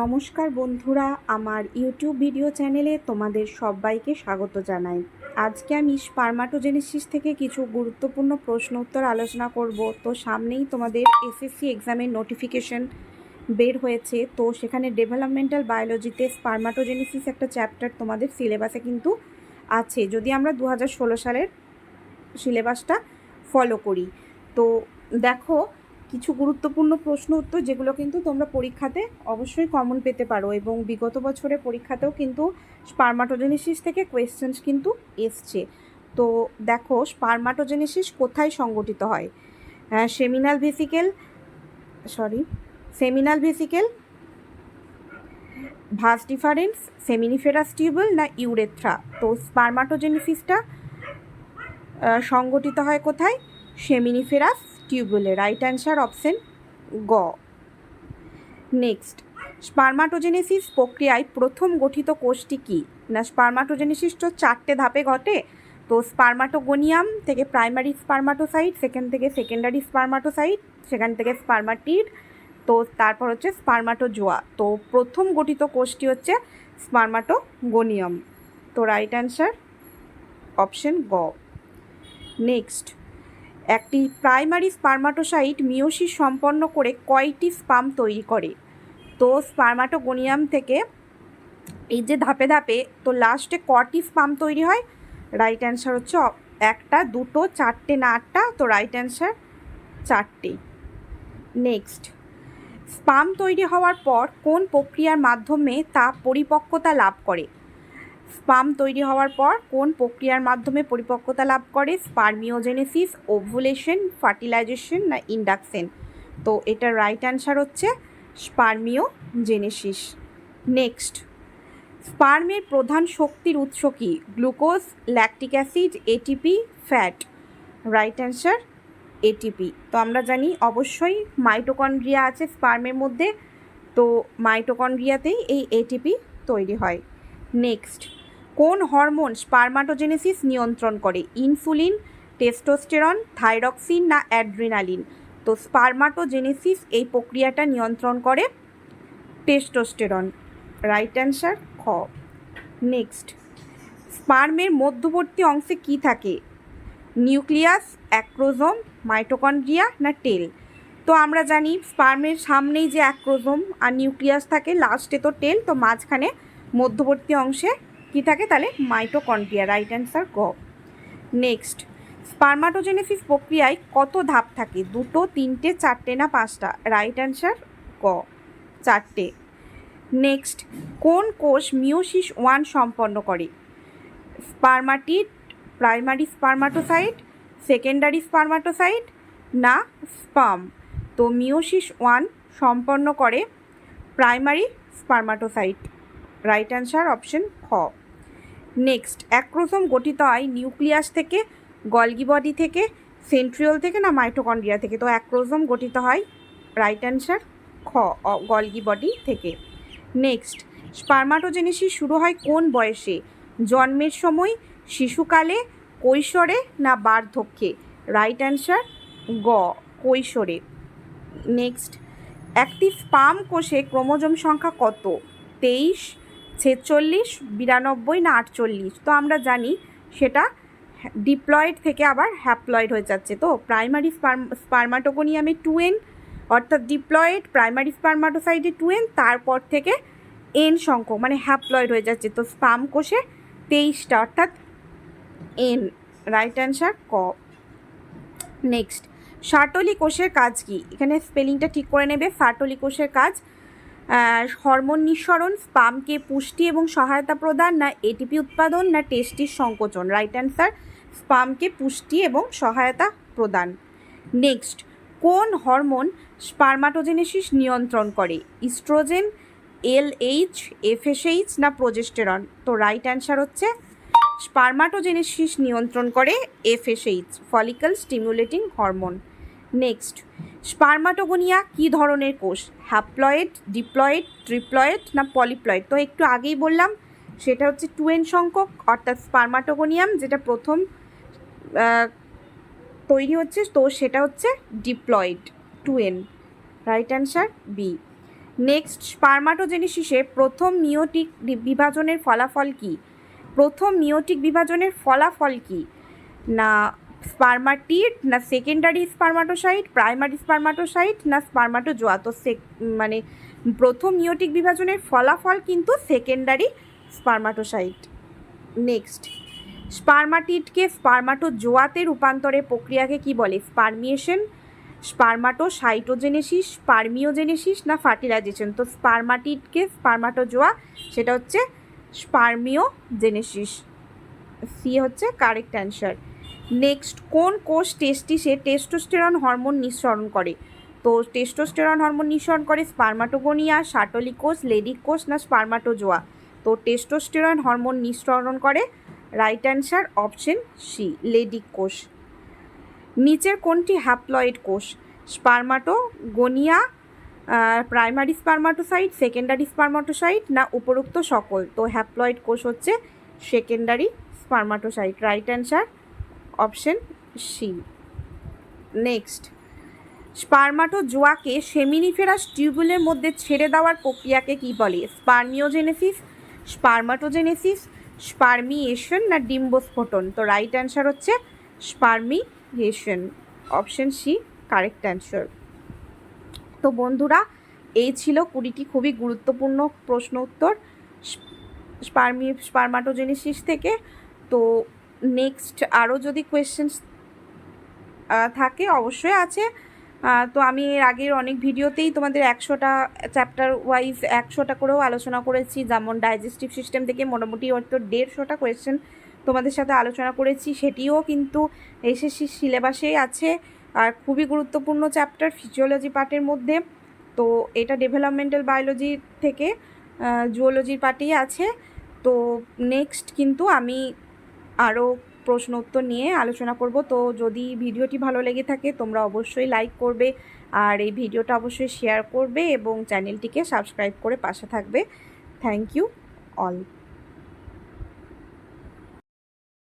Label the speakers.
Speaker 1: নমস্কার বন্ধুরা, আমার ইউটিউব ভিডিও চ্যানেলে তোমাদের সবাইকে স্বাগত জানাই। আজকে আমি স্পারমাটোজেনেসিস থেকে কিছু গুরুত্বপূর্ণ প্রশ্ন উত্তর আলোচনা করব। তো সামনেই তোমাদের এসএসসি এক্সামের নোটিফিকেশন বের হয়েছে। তো সেখানে ডেভেলপমেন্টাল বায়োলজিতে স্পার্মাটোজেনেসিস একটা চ্যাপ্টার তোমাদের সিলেবাসে কিন্তু আছে। যদি আমরা দু হাজার ষোলো সালের সিলেবাসটা ফলো করি। তো দেখো কিছু গুরুত্বপূর্ণ প্রশ্ন উত্তর যেগুলো কিন্তু তোমরা পরীক্ষাতে অবশ্যই কমন পেতে পারো এবং বিগত বছরের পরীক্ষাতেও কিন্তু স্পার্মাটোজেনেসিস থেকে কোয়েশ্চেন্স কিন্তু এসছে। তো দেখো স্পার্মাটোজেনেসিস কোথায় সংগঠিত হয়? Seminal vesicle sorry seminal vesicle vas deferens seminiferous tubule না ইউরেথ্রা তো স্পারমাটোজেনেসিসটা সংগঠিত হয় কোথায়? সেমিনিফেরাস টিউবুলে রাইট অ্যান্সার অপশন গ। নেক্সট স্পারমাটোজেনেসিস প্রক্রিয়ায় প্রথম গঠিত কোষটি কী? না স্পারমাটোজেনেসিস তো চারটে ধাপে ঘটে, তো স্পারমাটোগোনিয়াম থেকে প্রাইমারি স্পারমাটোসাইট সেখান থেকে সেকেন্ডারি স্পারমাটোসাইট সেখান থেকে স্পারমাটিড তো তারপর হচ্ছে স্পারমাটোজোয়া তো প্রথম গঠিত কোষটি হচ্ছে স্পারমাটোগোনিয়াম তো রাইট অ্যান্সার অপশন গ। নেক্সট একটি প্রাইমারি স্পারমাটোসাইট মিওসিস সম্পন্ন করে কয়টি স্পাম তৈরি করে? তো স্পার্মাটোগোনিয়াম থেকে এই যে ধাপে ধাপে তো লাস্টে কটি স্পাম তৈরি হয়? রাইট অ্যান্সার হচ্ছে একটা, দুটো, চারটে না আটটা? তো রাইট অ্যান্সার চারটে। নেক্সট স্পাম তৈরি হওয়ার পর কোন প্রক্রিয়ার মাধ্যমে তা পরিপক্কতা লাভ করে? স্পাম তৈরি হওয়ার পর কোন প্রক্রিয়ার মাধ্যমে পরিপক্কতা লাভ করে? স্পার্মিওজেনেসিস, ওভুলেশন, ফার্টিলাইজেশন না ইন্ডাকশন? তো এটার রাইট অ্যান্সার হচ্ছে স্পার্মিওজেনেসিস। নেক্সট, স্পার্মের প্রধান শক্তির উৎস কী? Glucose, lactic acid ATP fat. Right answer ATP তো আমরা জানি অবশ্যই মাইটোকন্ড্রিয়া আছে স্পার্মের মধ্যে, তো মাইটোকন্ড্রিয়াতেই এই এটিপি তৈরি হয়। নেক্সট কোন হরমোন স্পার্মাটোজেনেসিস নিয়ন্ত্রণ করে? ইনসুলিন, টেস্টোস্টেরন, থাইরক্সিন না অ্যাড্রিনালিন? তো স্পার্মাটোজেনেসিস এই প্রক্রিয়াটা নিয়ন্ত্রণ করে টেস্টোস্টেরন। রাইট অ্যান্সার খ। নেক্সট স্পার্মের মধ্যবর্তী অংশে কি থাকে? নিউক্লিয়াস অ্যাক্রোজোম মাইটোকন্ড্রিয়া না টেল তো আমরা জানি স্পার্মের সামনেই যে অ্যাক্রোজোম আর নিউক্লিয়াস থাকে লাস্টে তো টেল তো মাঝখানে মধ্যবর্তী অংশে কী থাকে তাহলে? মাইটোকন্ড্রিয়া রাইট অ্যান্সার গ নেক্সট স্পার্মাটোজেনেসিস প্রক্রিয়ায় কত ধাপ থাকে? দুটো, তিনটে, চারটে না পাঁচটা? রাইট অ্যান্সার ক চারটে। নেক্সট কোন কোষ মিওসিস ওয়ান সম্পন্ন করে? Spermatid primary spermatocyte secondary spermatocyte না স্পাম তো মিওসিস ওয়ান সম্পন্ন করে primary spermatocyte right answer option খ। নেক্সট অ্যাক্রোসোম গঠিত হয় নিউক্লিয়াস থেকে, গলগি বডি থেকে সেন্ট্রিওল থেকে না মাইটোকন্ড্রিয়া থেকে। তো অ্যাক্রোসোম গঠিত হয় রাইট অ্যান্সার খ গলগি বডি থেকে। নেক্সট স্পারমাটোজেনেসিস শুরু হয় কোন বয়সে? জন্মের সময়, শিশুকালে, কৈশোরে না বার্ধক্যে? রাইট অ্যান্সার গ, কৈশোরে। নেক্সট একটি স্পাম কোষে ক্রোমোজোম সংখ্যা কত? তেইশ ছেচল্লিশ, বিরানব্বই না আটচল্লিশ? তো আমরা জানি সেটা ডিপ্লয়েড থেকে আবার হ্যাপ্লয়েড হয়ে যাচ্ছে। তো প্রাইমারি স্পার্ম, স্পার্মাটোকোনিয়ামে টু এন অর্থাৎ ডিপ্লয়েড প্রাইমারি স্পার্মাটোসাইডে টু এন তারপর থেকে এন সংখ্যক মানে হ্যাপ্লয়েড হয়ে যাচ্ছে। তো স্পাম কোষে তেইশটা, অর্থাৎ এন রাইট অ্যান্সার ক। নেক্সট সাটলি কোষের কাজ কি? এখানে স্পেলিংটা ঠিক করে নেবে। সাটলি কোষের কাজ হরমোন নিঃসরণ, স্পামকে পুষ্টি এবং সহায়তা প্রদান, না এটিপি উৎপাদন, না টেস্টির সংকোচন। রাইট অ্যান্সার স্পামকে পুষ্টি এবং সহায়তা প্রদান। নেক্সট কোন হরমোন স্পার্মাটোজেনেসিস নিয়ন্ত্রণ করে? ইস্ট্রোজেন এল এইচ এফএসএইচ না প্রোজেস্টেরন তো রাইট অ্যান্সার হচ্ছে স্পার্মাটোজেনেসিস নিয়ন্ত্রণ করে FSH follicle stimulating hormone next. Spermatogonia কী ধরনের কোষ? হ্যাপ্লয়েড, ডিপ্লয়েড, ট্রিপ্লয়েড না পলিপ্লয়েড? তো একটু আগেই বললাম, সেটা হচ্ছে টু এন সংখ্যক, অর্থাৎ স্পার্মাটোগোনিয়াম যেটা প্রথম তৈরি হচ্ছে, তো সেটা হচ্ছে diploid two N right answer B. Next, স্পার্মাটোজেনেসিসে প্রথম মিওটিক বিভাজনের ফলাফল কি? প্রথম মিওটিক বিভাজনের ফলাফল কি? না স্পার্মাটিড না সেকেন্ডারি স্পার্মাটোসাইট প্রাইমারি স্পার্মাটোসাইট না স্পার্মাটোজোয়া তো সে মানে প্রথম মিওটিক বিভাজনের ফলাফল কিন্তু সেকেন্ডারি স্পার্মাটোসাইট নেক্সট স্পার্মাটিডকে স্পার্মাটোজোয়াতে রূপান্তরের প্রক্রিয়াকে কি বলে? স্পার্মিয়েশন স্পার্মাটোসাইটোজেনেসিস স্পার্মিওজেনেসিস না ফার্টিলাইজেশন তো স্পার্মাটিডকে স্পার্মাটোজোয়া সেটা হচ্ছে স্পার্মিওজেনেসিস সি হচ্ছে কারেক্ট অ্যান্সার নেক্সট কোন কোষ টেস্টিসে টেস্টোস্টেরন হরমোন নিঃসরণ করে? তো টেস্টোস্টেরন হরমোন নিঃসরণ করে স্পার্মাটোগোনিয়া শাটলি কোষ লেডিক কোষ না স্পার্মাটোজোয়া তো টেস্টোস্টেরন হরমোন নিঃসরণ করে right answer option C Leydig কোষ নিচের কোনটি হ্যাপ্লয়েড কোষ? Spermatogonia primary spermatocyte secondary spermatocyte না উপরোক্ত সকল? তো হ্যাপ্লয়েড কোষ হচ্ছে secondary spermatocyte right answer option C. Next. স্পার্মাটোজোয়াকে seminiferous টিউবুলের মধ্যে ছেড়ে দেওয়ার প্রক্রিয়াকে কি বলে? স্পার্মিওজেনেসিস, স্পার্মাটোজেনেসিস, স্পার্মিয়েশন না ডিম্বোস্ফোটন? তো রাইট অ্যান্সার হচ্ছে spermiation. Option C, correct answer. তো বন্ধুরা এই ছিল কুড়িটি খুবই গুরুত্বপূর্ণ প্রশ্ন উত্তর স্পার্মি, স্পার্মাটোজেনেসিস থেকে। তো নেক্সট আরও যদি কোয়েশ্চেন্স থাকে, অবশ্যই আছে। তো আমি এর আগের অনেক ভিডিওতেই তোমাদের একশোটা চ্যাপ্টার ওয়াইজ একশোটা করেও আলোচনা করেছি। যেমন ডাইজেস্টিভ সিস্টেম থেকে মোটামুটি হয়তো দেড়শোটা কোয়েশ্চেন তোমাদের সাথে আলোচনা করেছি। সেটিও কিন্তু এসএসসি সিলেবাসেই আছে। আর খুবই গুরুত্বপূর্ণ চ্যাপ্টার ফিজিওলজি পার্টের মধ্যে। তো এটা ডেভেলপমেন্টাল বায়োলজি থেকে জুওলজির পার্টেই আছে। তো নেক্সট কিন্তু আমি আরও প্রশ্ন উত্তর নিয়ে আলোচনা করব। তো যদি ভিডিওটি ভালো লেগে থাকে, তোমরা অবশ্যই লাইক করবে আর এই ভিডিওটা অবশ্যই শেয়ার করবে এবং চ্যানেলটিকে সাবস্ক্রাইব করে পাশে থাকবে। Thank you all